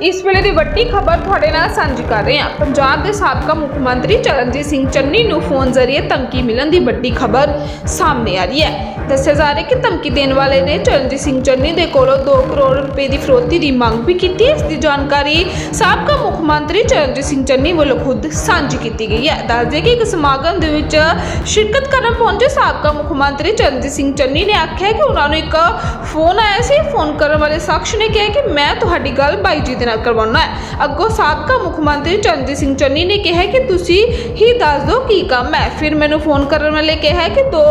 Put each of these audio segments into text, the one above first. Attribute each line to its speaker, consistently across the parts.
Speaker 1: ਇਸ ਵੇਲੇ ਦੀ ਵੱਡੀ ਖਬਰ ਤੁਹਾਡੇ ਨਾਲ ਸਾਂਝੀ ਕਰ ਰਹੇ ਹਾਂ। ਪੰਜਾਬ ਦੇ ਸਾਬਕਾ ਮੁੱਖ ਮੰਤਰੀ ਚਰਨਜੀਤ ਸਿੰਘ ਚੰਨੀ ਨੂੰ ਫੋਨ ਜ਼ਰੀਏ ਧਮਕੀ ਮਿਲਣ ਦੀ ਵੱਡੀ ਖਬਰ ਸਾਹਮਣੇ ਆ ਰਹੀ ਹੈ। ਦੱਸਿਆ ਜਾ ਰਿਹਾ ਕਿ ਧਮਕੀ ਦੇਣ ਵਾਲੇ ਨੇ ਚਰਨਜੀਤ ਸਿੰਘ ਚੰਨੀ ਦੇ ਕੋਲੋਂ 2 ਕਰੋੜ ਰੁਪਏ ਦੀ ਫਰੋਤੀ ਦੀ ਮੰਗ ਵੀ ਕੀਤੀ ਇਸ ਦੀ ਜਾਣਕਾਰੀ ਸਾਬਕਾ ਮੁੱਖ ਮੰਤਰੀ ਚਰਨਜੀਤ ਸਿੰਘ ਚੰਨੀ ਵੱਲੋਂ ਖੁਦ ਸਾਂਝੀ ਕੀਤੀ ਗਈ ਹੈ। ਦੱਸ ਦਈਏ ਕਿ ਇੱਕ ਸਮਾਗਮ ਦੇ ਵਿੱਚ ਸ਼ਿਰਕਤ ਕਰਨ ਪਹੁੰਚੇ ਸਾਬਕਾ ਮੁੱਖ ਮੰਤਰੀ ਚਰਨਜੀਤ ਸਿੰਘ ਚੰਨੀ ਨੇ ਆਖਿਆ ਕਿ ਉਹਨਾਂ ਨੂੰ ਇੱਕ ਫੋਨ ਆਇਆ ਸੀ। ਫੋਨ ਕਰਨ ਵਾਲੇ ਸ਼ਖਸ ਨੇ ਕਿਹਾ ਕਿ ਮੈਂ ਤੁਹਾਡੀ ਗੱਲ ਬਾਈ ਜੀ ਦੇ ਨਾਲ ਕਰਵਾਉਣਾ ਹੈ। ਅੱਗੋਂ ਸਾਬਕਾ ਮੁੱਖ ਮੰਤਰੀ ਚਰਨਜੀਤ ਸਿੰਘ ਚੰਨੀ ਨੇ ਕਿਹਾ ਕਿ ਤੁਸੀਂ ਹੀ ਦੱਸ ਦਿਓ ਕੀ ਕੰਮ ਹੈ। ਫਿਰ ਮੈਨੂੰ ਫੋਨ ਕਰਨ ਵਾਲੇ ਕਿਹਾ ਕਿ 2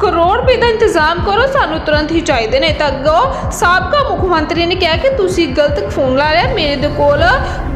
Speaker 1: ਕਰੋੜ ਰੁਪਏ ਦਾ ਇੰਤਜ਼ਾਮ ਕਰੋ, ਸਾਨੂੰ ਤੁਰੰਤ ਹੀ ਚਾਹੀਦੇ ਨੇ। ਤਾਂ ਅੱਗੋਂ ਸਾਬਕਾ ਮੁੱਖ ਮੰਤਰੀ ਨੇ ਕਿਹਾ ਕਿ ਤੁਸੀਂ ਗਲਤ ਫੋਨ ਲਾ ਲਿਆ, ਮੇਰੇ ਦੇ ਕੋਲ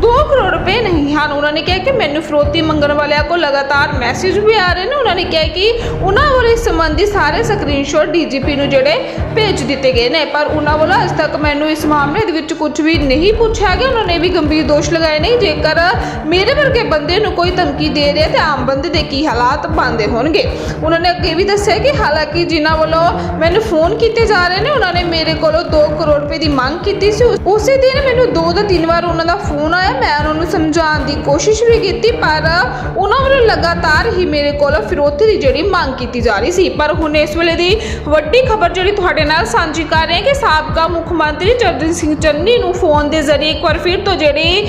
Speaker 1: 2 ਕਰੋੜ ਰੁਪਏ ਨਹੀਂ ਹਨ। ਉਹਨਾਂ ਨੇ ਕਿਹਾ ਕਿ ਮੈਨੂੰ ਫਰੋਤੀ ਮੰਗਣ ਵਾਲਿਆਂ ਕੋਲ ਲਗਾਤਾਰ ਮੈਸੇਜ ਵੀ ਆ ਰਹੇ ਨੇ। ਉਹਨਾਂ ਨੇ ਕਿਹਾ ਕਿ ਉਹਨਾਂ ਵੱਲੋਂ ਇਸ ਸੰਬੰਧੀ ਸਾਰੇ ਸਕਰੀਨਸ਼ਾਟ ਡੀਜੀਪੀ ਨੂੰ ਜਿਹੜੇ ਭੇਜ ਦਿੱਤੇ ਗਏ ਨੇ। ਪਰ ਉਹਨਾਂ ਵੱਲੋਂ ਅਜੇ ਤੱਕ ਮੈਨੂੰ ਇਸ ਮਾਮਲੇ ਦੇ ਵਿੱਚ ਕੁਝ ਵੀ ਨਹੀਂ ਪੁੱਛਿਆ ਗਿਆ। ਉਹਨਾਂ ਨੇ ਵੀ ਗੰਭੀਰ ਦੋਸ਼ ਲਗਾਏ ਨੇ। ਜੇਕਰ ਮੇਰੇ ਵਰਗੇ ਬੰਦੇ ਨੂੰ ਕੋਈ ਧਮਕੀ ਦੇ ਰਿਹਾ ਤੇ ਆਮ ਬੰਦੇ ਦੇ ਕੀ ਹਾਲਾਤ ਬਣਦੇ ਹੋਣਗੇ? ਉਹਨਾਂ ਨੇ ਅੱਗੇ ਵੀ ਦੱਸਿਆ ਕਿ ਹਾਲਾਂਕਿ ਜਿਨ੍ਹਾਂ ਵੱਲੋਂ ਮੈਨੂੰ ਫੋਨ ਕੀਤੇ ਜਾ ਰਹੇ ਨੇ, ਉਹਨਾਂ ਨੇ ਮੇਰੇ ਕੋਲੋਂ 2 ਕਰੋੜ ਰੁਪਏ ਦੀ ਮੰਗ ਕੀਤੀ ਸੀ। ਉਸੇ ਦਿਨ ਮੈਨੂੰ ਦੋ ਤੋਂ ਤਿੰਨ ਵਾਰ ਉਹਨਾਂ ਦਾ ਫੋਨ ਆਇਆ। ਮੈਂ ਉਹਨਾਂ ਨੂੰ ਸਮਝਾਉਣ ਦੀ ਕੋਸ਼ਿਸ਼ ਵੀ ਕੀਤੀ, ਪਰ ਉਹਨਾਂ ਵੱਲੋਂ ਲਗਾਤਾਰ ਹੀ ਮੇਰੇ ਕੋਲੋਂ ਫਿਰੌਤੀ ਦੀ ਜਿਹੜੀ ਮੰਗ ਕੀਤੀ ਜਾ ਰਹੀ ਸੀ। ਪਰ ਹੁਣ ਇਸ ਵੇਲੇ ਦੀ ਵੱਡੀ ਖਬਰ ਜਿਹੜੀ ਤੁਹਾਡੇ ਨਾਲ ਸਾਂਝੀ ਕਰ ਰਹੇ ਹਾਂ ਕਿ ਸਾਬਕਾ ਮੁੱਖ ਮੰਤਰੀ ਚਰਨਜੀਤ ਸਿੰਘ ਚੰਨੀ ਨੂੰ ਫੋਨ ਦੇ ਜ਼ਰੀਏ ਇੱਕ ਵਾਰ ਫਿਰ ਤੋਂ ਜਿਹੜੀ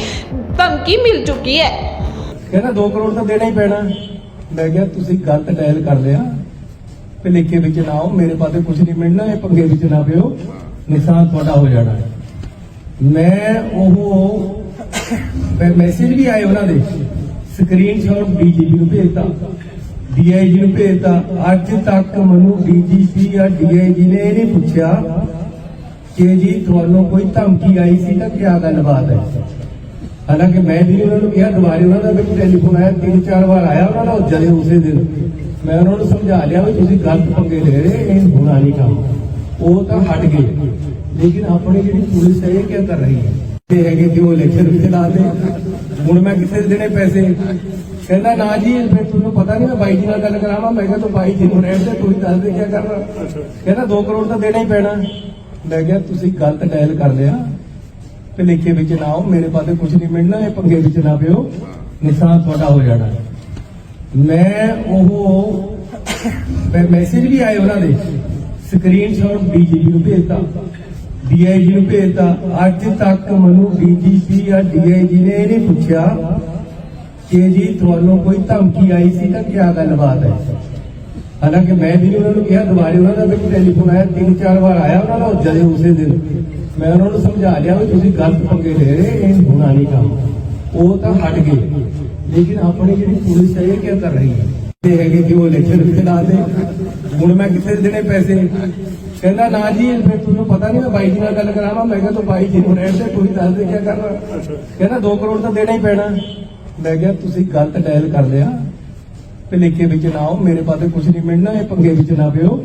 Speaker 1: ਧਮਕੀ ਮਿਲ ਚੁੱਕੀ ਹੈ।
Speaker 2: ਕਹਿੰਦਾ 2 ਕਰੋੜ ਤਾਂ ਦੇਣਾ ਹੀ ਪੈਣਾ। ਮੈਂ ਕਿਹਾ, ਤੁਸੀਂ ਗਲਤ ਡਾਇਲ ਕਰ ਲਿਆ। ਭਲੇਖੇ ਵਿੱਚ ਨਾ ਆਓ। ਮੇਰੇ ਪਾਸੇ ਕੁਝ ਨਹੀਂ ਮਿਲਣਾ। ਇਹ ਪੰਗੇ ਵਿੱਚ ਨਾ ਪਿਓ। ਨੁਕਸਾਨ ਤੁਹਾਡਾ ਹੋ ਜਾਣਾ ਮੈਂ ਉਹ ਮੈਸੇਜ ਵੀ ਆਏ ਉਹਨਾਂ ਦੇ। ਸਕਰੀਨਸ਼ਾਟ ਡੀਜੀਪੀ ਨੂੰ ਭੇਜਤਾ। ਡੀਆਈਜੀ ਨੂੰ ਭੇਜਤਾ। ਅੱਜ ਤੱਕ ਮੈਨੂੰ ਡੀਜੀਪੀ ਜਾਂ ਡੀਆਈਜੀ ਨੇ ਇਹ ਨਹੀਂ ਪੁੱਛਿਆ ਕਿ ਜੀ ਤੁਹਾਨੂੰ ਕੋਈ ਧਮਕੀ ਆਈ ਸੀ ਤਾਂ ਕੀ ਗੱਲਬਾਤ ਹੈ? ਹਾਲਾਂਕਿ ਮੈਂ ਵੀ ਉਹਨਾਂ ਨੂੰ ਕਿਹਾ, ਦੁਬਾਰੇ ਉਹਨਾਂ ਦਾ ਵੀ ਟੈਲੀਫੋਨ ਆਇਆ, ਤਿੰਨ ਚਾਰ ਵਾਰ ਆਇਆ ਉਹਨਾਂ ਦਾ ਜਦੇ ਉਸੇ ਦਿਨ। ਮੈਂ ਉਹਨਾਂ ਨੂੰ ਸਮਝਾ ਲਿਆ ਵੀ ਤੁਸੀਂ ਗਲਤ ਪੰਗੇ ਲੈ ਰਹੇ, ਇਹ ਹੋਣਾ ਨਹੀਂ ਕੰਮ। ਉਹ ਤਾਂ ਹਟ ਗਏ। ਲੇਕਿਨ ਆਪਣੀ ਜਿਹੜੀ ਪੁਲਿਸ ਹੈ, ਇਹ ਕੀ ਕਰ ਰਹੀ ਹੈ? ਇਹ ਹੈਗੇ ਕਿ ਉਹ ਇਲੈਕਸ਼ਨ ਵਿੱਚ ਲਾ ਹੁਣ ਮੈਂ ਕਿਸੇ ਦੇਣੇ ਪੈਸੇ। ਕਹਿੰਦਾ, ਨਾ ਜੀ ਫਿਰ ਤੁਹਾਨੂੰ ਪਤਾ ਨਹੀਂ ਮੈਂ ਬਾਈ ਜੀ ਨਾਲ ਗੱਲ ਕਰਾਵਾਂ। ਮੈਂ ਕਿਹਾ, ਤੂੰ ਬਾਈ ਜੀ ਨੂੰ ਰਹਿਣ ਦੇ, ਤੂੰ ਦੱਸ ਦੇ ਕੀ ਕਰਨਾ? ਕਹਿੰਦਾ 2 ਕਰੋੜ ਤਾਂ ਦੇਣਾ ਹੀ ਪੈਣਾ। ਮੈਂ ਕਿਹਾ, ਤੁਸੀਂ ਗਲਤ ਡਾਇਲ ਕਰ ਲਿਆ। ਭਲੇਖੇ ਵਿੱਚ ਨਾ ਆਓ। ਮੇਰੇ ਪਾਸੇ ਕੁਝ ਨਹੀਂ ਮਿਲਣਾ। ਇਹ ਪੰਗੇ ਵਿੱਚ ਨਾ ਪਿਓ। ਨਿਸ਼ਾਨ ਤੁਹਾਡਾ ਹੋ ਜਾਣਾ। ਮੈਂ ਉਹ ਮੈਸੇਜ ਵੀ ਆਏ ਉਹਨਾਂ ਦੇ। ਸਕਰੀਨਸ਼ਾਟ ਬੀਜੇਪੀ ਨੂੰ ਭੇਜਤਾ। ਡੀਆਈਜੀ ਨੂੰ ਭੇਜਤਾ। ਅੱਜ ਤੱਕ ਮੈਨੂੰ ਡੀਜੀਪੀ ਜਾਂ ਡੀਆਈਜੀ ਨੇ ਨਹੀਂ ਪੁੱਛਿਆ ਕਿ ਜੀ ਤੁਹਾਨੂੰ ਕੋਈ ਧਮਕੀ ਆਈ ਸੀ ਤਾਂ ਕੀ ਗੱਲਬਾਤ ਹੈ? ਹਾਲਾਂਕਿ ਮੈਂ ਵੀ ਉਹਨਾਂ ਨੂੰ ਕਿਹਾ, ਦੁਬਾਰੇ ਉਹਨਾਂ ਦਾ ਵੀ ਟੈਲੀਫੋਨ ਆਇਆ, ਤਿੰਨ ਚਾਰ ਵਾਰ ਆਇਆ ਉਹਨਾਂ ਦਾ ਜਦੇ ਉਸੇ ਦਿਨ। ਮੈਂ ਉਹਨਾਂ ਨੂੰ ਸਮਝਾ ਲਿਆ ਵੀ ਤੁਸੀਂ ਗਲਤ ਪੰਗੇ ਲੈ ਰਹੇ, ਇਹ ਹੋਣਾ ਨਹੀਂ ਕੰਮ। ਉਹ ਤਾਂ ਹਟ ਗਏ। ਲੇਕਿਨ ਆਪਣੀ ਜਿਹੜੀ ਪੁਲਿਸ ਹੈ, ਇਹ ਕੀ ਕਰ ਰਹੀ ਹੈ? ਇਹ ਹੈਗੇ ਕਿ ਉਹ ਇਲੈਕਸ਼ਨ ਵਿੱਚ ਲਾ ਦੇ। ਹੁਣ ਮੈਂ ਕਿਸੇ ਦੇਣੇ ਪੈਸੇ ਕਹਿੰਦਾ, ਨਾ ਜੀ, ਫਿਰ ਤੁਹਾਨੂੰ ਪਤਾ ਨਹੀਂ ਮੈਂ ਬਾਈ ਜੀ ਨਾਲ ਗੱਲ ਕਰਾਵਾਂ। ਮੈਂ ਕਿਹਾ, ਤੂੰ ਬਾਈ ਜੀ ਨੂੰ ਰਹਿਣ ਦੇ ਤੂੰ ਦੱਸ ਦੇ ਕੀ ਕਰਨਾ? ਕਹਿੰਦਾ 2 ਕਰੋੜ ਤਾਂ ਦੇਣਾ ਹੀ ਪੈਣਾ। ਮੈਂ ਕਿਹਾ, ਤੁਸੀਂ ਗਲਤ ਡਾਇਲ ਕਰ ਲਿਆ। ਭਲੇਖੇ ਵਿੱਚ ਨਾ ਆਓ, ਮੇਰੇ ਪਾਸੇ ਕੁਝ ਨਹੀਂ ਮਿਲਣਾ, ਇਹ ਪੰਗੇ ਵਿੱਚ ਨਾ ਪਿਓ।